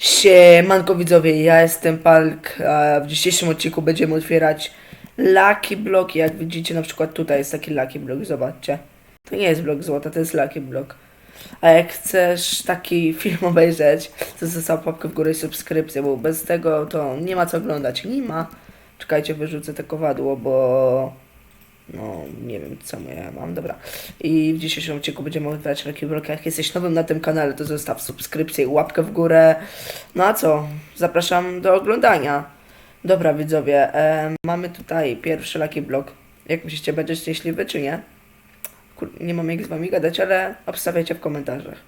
Siemanko widzowie, ja jestem Palk, a w dzisiejszym odcinku będziemy otwierać Lucky Block. Jak widzicie na przykład tutaj jest taki Lucky Block, zobaczcie. To nie jest blok złota, to jest Lucky Block. A jak chcesz taki film obejrzeć, to zostaw łapkę w górę i subskrypcję, bo bez tego to nie ma co oglądać. Nie ma. Czekajcie, wyrzucę te kowadło, bo... No, nie wiem, co ja mam, dobra. I w dzisiejszym odcinku będziemy odbierać Lucky Block. Jak jesteś nowym na tym kanale, to zostaw subskrypcję i łapkę w górę. No a co? Zapraszam do oglądania. Dobra, widzowie, em, mamy tutaj pierwszy Lucky Block. Jak myślicie, będzie szczęśliwy czy nie? Kur... Nie mam jak z wami gadać, ale obstawiajcie w komentarzach.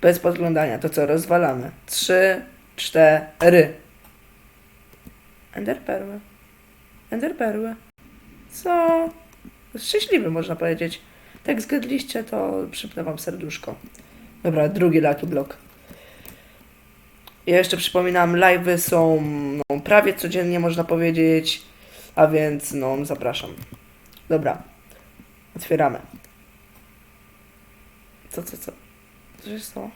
Bez podglądania, to co, rozwalamy. Trzy, cztery. Ender perły. Ender perły. Co? Szczęśliwy można powiedzieć. Tak zgadliście, to przypnę wam serduszko. Dobra, drugi Lucky Block. Ja jeszcze przypominam, live'y są no, prawie codziennie, można powiedzieć, a więc no, zapraszam. Dobra, otwieramy. Co, co, co? Co się stało?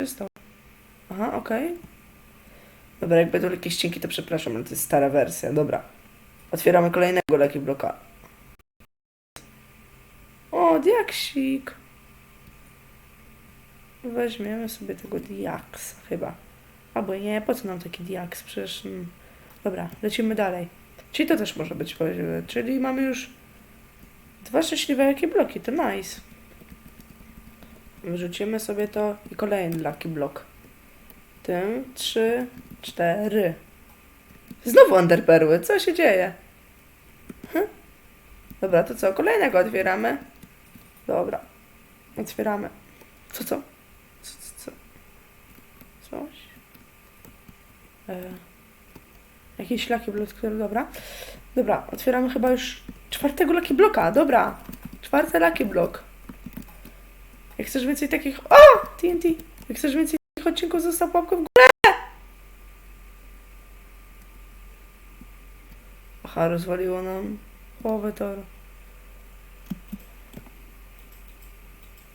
Co się stało? Aha, okej. Dobra, jak będą jakieś cienki, to przepraszam, ale to jest stara wersja. Dobra. Otwieramy kolejnego Lucky Blocka. O, diaksik. Weźmiemy sobie tego diaks chyba. Albo nie, po co nam taki diaks? Przecież... Mm. Dobra, lecimy dalej. Czyli to też może być powiedziane. Czyli mamy już dwa szczęśliwe jakie bloki, to nice. Wyrzucimy sobie to i kolejny lucky block. Tym, trzy, cztery. Znowu underperły, co się dzieje? Hm? Dobra, to co, kolejnego otwieramy? Dobra, otwieramy. Co, co? Co, co, co? Coś? E, jakiś lucky block, który, dobra. Dobra, otwieramy chyba już czwartego lucky blocka, dobra. Czwarty lucky block. Jak chcesz więcej takich... O! TNT! Jak chcesz więcej takich odcinków, zostaw łapkę w górę! Aha, rozwaliło nam połowę toru.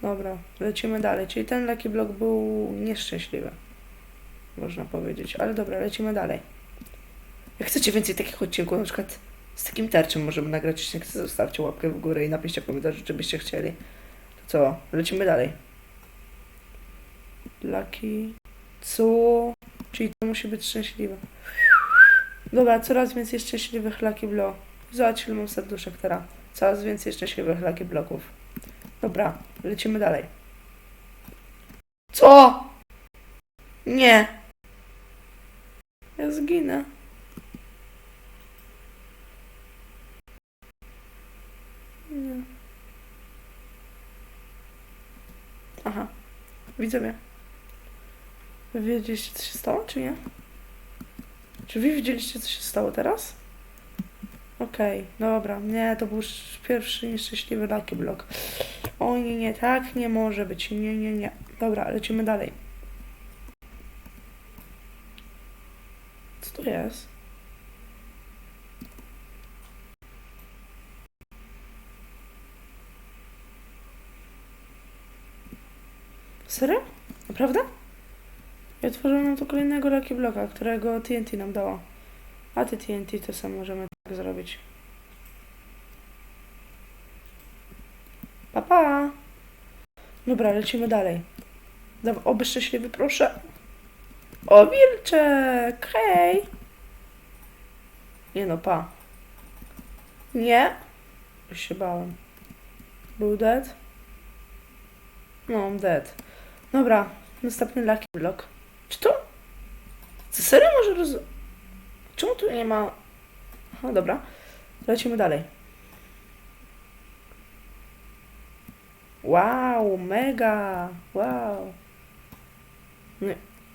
Dobra, lecimy dalej. Czyli ten Lucky Block był nieszczęśliwy. Można powiedzieć. Ale dobra, lecimy dalej. Jak chcecie więcej takich odcinków, na przykład z takim tarczem możemy nagrać, chcecie, zostawcie łapkę w górę i napiszcie w komentarzu, czy byście chcieli. To co? Lecimy dalej. Lucky... Co? Czyli to musi być szczęśliwe. Dobra, coraz więcej szczęśliwych Lucky Block. Zobacz, ile mam serduszek teraz. Coraz więcej szczęśliwych Lucky Blocków. Dobra, lecimy dalej. Co? Nie. Ja zginę. Nie. Aha. Wy wiedzieliście, co się stało, czy nie? Czy wy widzieliście, co się stało teraz? Okej, dobra. Nie, to był sz- pierwszy nieszczęśliwy Lucky Block. O nie, nie, tak nie może być. Nie, nie, nie. Dobra, lecimy dalej. Co to jest? Serio? Naprawdę? I otworzyłem nam tu kolejnego Lucky Blocka, którego TNT nam dało. A ty TNT to samo możemy tak zrobić. Pa, pa. Dobra, lecimy dalej. Daw- Oby szczęśliwy, proszę. O, wilczek! Hej! Nie no, pa. Nie. Już się bałem. Był dead? No, I'm dead. Dobra, następny Lucky Block. Czy to... Serio może roz... Czemu tu nie ma... Aha, dobra. Lecimy dalej. Wow, mega! Wow. No,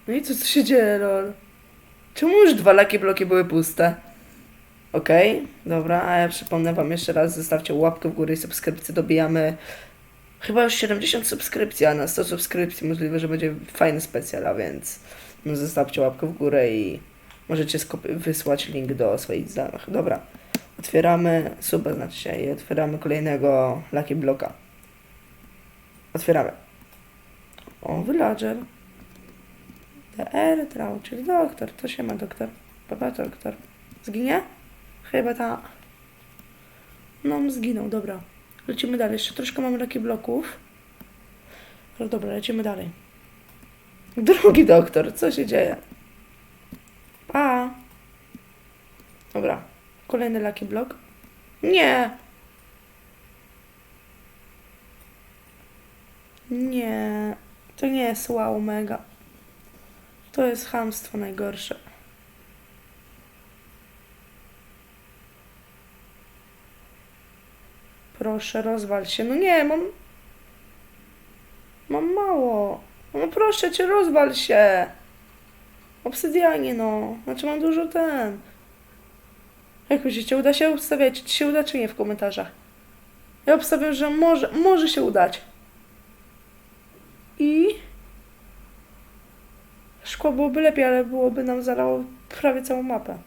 no i co, co się dzieje, lol? Czemu już dwa Lucky bloki były puste? Okej, dobra, a ja przypomnę wam jeszcze raz, zostawcie łapkę w górę i subskrypcję, dobijamy chyba już 70 subskrypcji, a na 100 subskrypcji możliwe, że będzie fajny specjal, a więc no, zostawcie łapkę w górę i możecie wysłać link do swoich znajomych. Dobra, otwieramy, super znaczy się, i otwieramy kolejnego Lucky Bloka. Otwieramy. O, villager. DR Trau, czyli doktor. To się ma doktor. Papa doktor. Zginie? Chyba ta. No, zginął, dobra. Lecimy dalej. Jeszcze troszkę mamy takich bloków. Ale dobra, lecimy dalej. Drugi doktor, co się dzieje? Pa. Dobra. Kolejny Lucky Block. Nie. Nie. To nie jest wow mega. To jest chamstwo najgorsze. Proszę, rozwal się. No nie, mam... Mam mało. No proszę cię, rozwal się. Obsydianie, no. Znaczy mam dużo ten. Jak myślicie, uda się? Obstawiajcie, czy się uda, czy nie w komentarzach. Ja obstawiam, że może, może się udać. I... Szkło byłoby lepiej, ale byłoby nam zalało prawie całą mapę.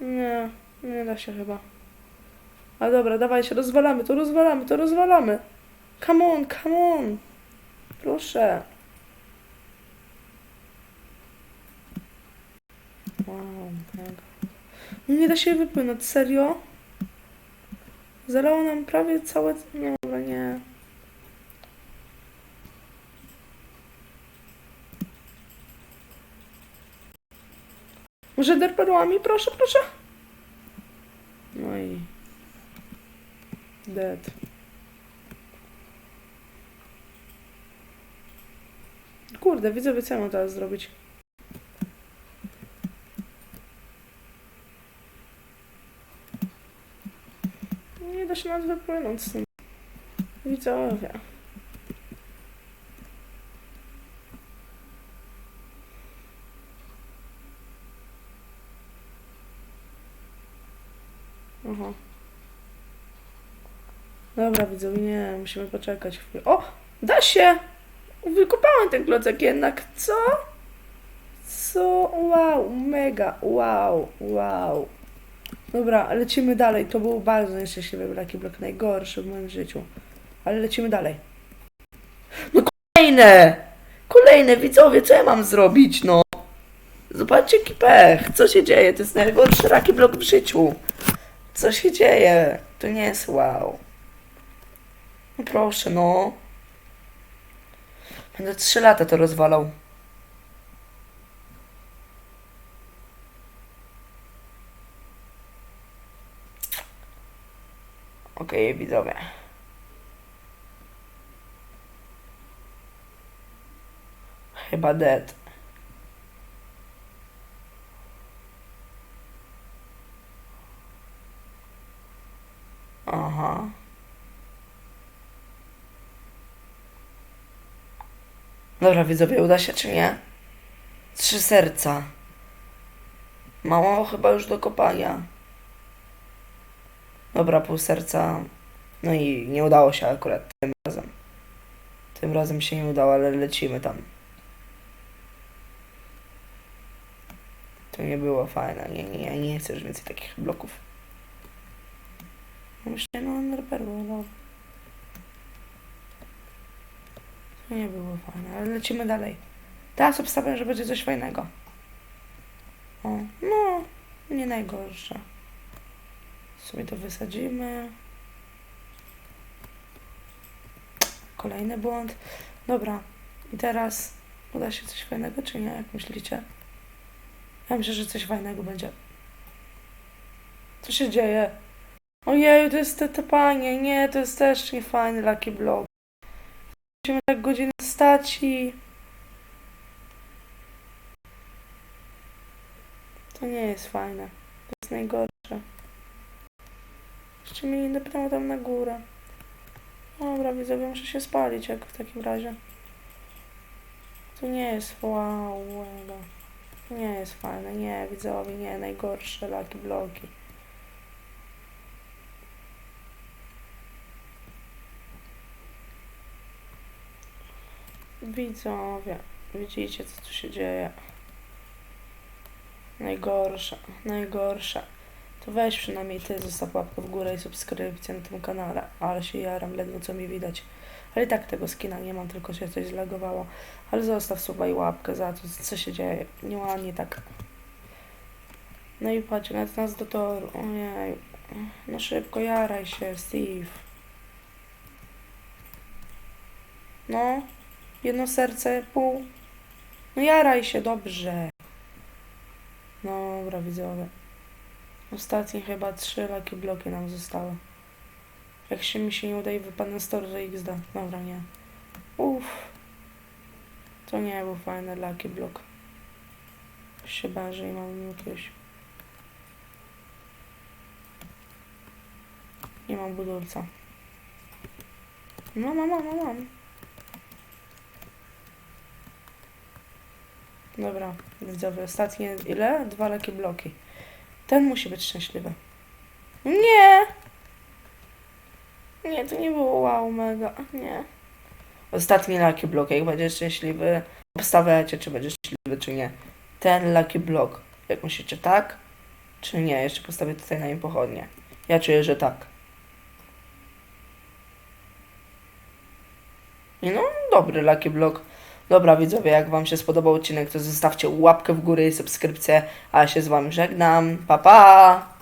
Nie, nie da się chyba. Ale dobra, dawajcie, rozwalamy to, rozwalamy to, rozwalamy. Come on, come on. Proszę. Wow, mega. No nie da się wypłynąć, serio? Zalało nam prawie całe... No, dobra, nie. Może derperłami? Proszę, proszę. No i... Dead. Kurde, widzę, co ja mam teraz zrobić. Nie da się nawet wypłynąć stąd. Widzowie. Aha. Dobra, widzowie, nie, musimy poczekać chwilę. O! Da się! Wykopałem ten klocek jednak, co? Co? Wow, mega, wow, wow. Dobra, lecimy dalej. To był bardzo nieszczęśliwy Lucky Block, najgorszy w moim życiu. Ale lecimy dalej. No kolejne! Kolejne, widzowie, co ja mam zrobić, no? Zobaczcie jaki pech. Co się dzieje? To jest najgorszy Lucky Block w życiu. Co się dzieje? To nie jest wow. No proszę, no. Będę trzy lata to rozwalał. Okej, widzowie. Chyba dead. Aha. Dobra, widzowie, uda się czy nie? Trzy serca. Mało chyba już do kopania. Dobra, pół serca. No i nie udało się akurat tym razem. Tym razem się nie udało, ale lecimy tam. To nie było fajne. Nie, nie, nie, chcę już więcej takich bloków. Myślę, no Enderperło, no. To nie było fajne, ale lecimy dalej. Teraz obstawiam, że będzie coś fajnego. O, no, nie najgorsze. Sobie to wysadzimy. Kolejny błąd. Dobra, i teraz uda się coś fajnego, czy nie? Jak myślicie? Ja myślę, że coś fajnego będzie. Co się dzieje? Ojeju, to jest te tepanie. Nie, to jest też nie fajny Lucky Block. Musimy tak godzinę stać i... To nie jest fajne. To jest najgorsze. Jeszcze mnie nie dopnęło tam na górę. Dobra, widzowie, muszę się spalić jak w takim razie. To nie jest wow, nie jest fajne, nie, widzowie, nie, najgorsze Lucky Bloki. Widzowie, widzicie co tu się dzieje. Najgorsze, najgorsze. To weź przynajmniej ty, zostaw łapkę w górę i subskrypcję na tym kanale. Ale się jaram, ledwo co mi widać. Ale i tak tego skina nie mam, tylko się coś zlagowało. Ale zostaw suba i łapkę za to, co się dzieje. Nieładnie tak. No i patrz, nawet nas do toru. Ojej. No szybko, jaraj się, Steve. No. Jedno serce, pół. No jaraj się, dobrze. Dobra, widzowie. Ostatnie chyba trzy laki bloki nam zostały. Jak się mi się nie udaje, wypadnę z toru do XD. Dobra, nie. Uff. To nie był fajny laki blok. Bałem, że nie mam jakiegoś... Nie mam budulca. No, mam, mam, mam, mam. Dobra, widzowie, ostatnie ile? Dwa laki bloki. Ten musi być szczęśliwy. Nie! Nie, to nie było wow, mega. Nie. Ostatni lucky block, jak będziesz szczęśliwy, obstawiacie, czy będziesz szczęśliwy, czy nie. Ten lucky block. Jak myślicie, tak? Czy nie? Jeszcze postawię tutaj na nim pochodnie. Ja czuję, że tak. I no, dobry lucky block. Dobra widzowie, jak wam się spodobał odcinek, to zostawcie łapkę w górę i subskrypcję, a ja się z wami żegnam. Pa pa!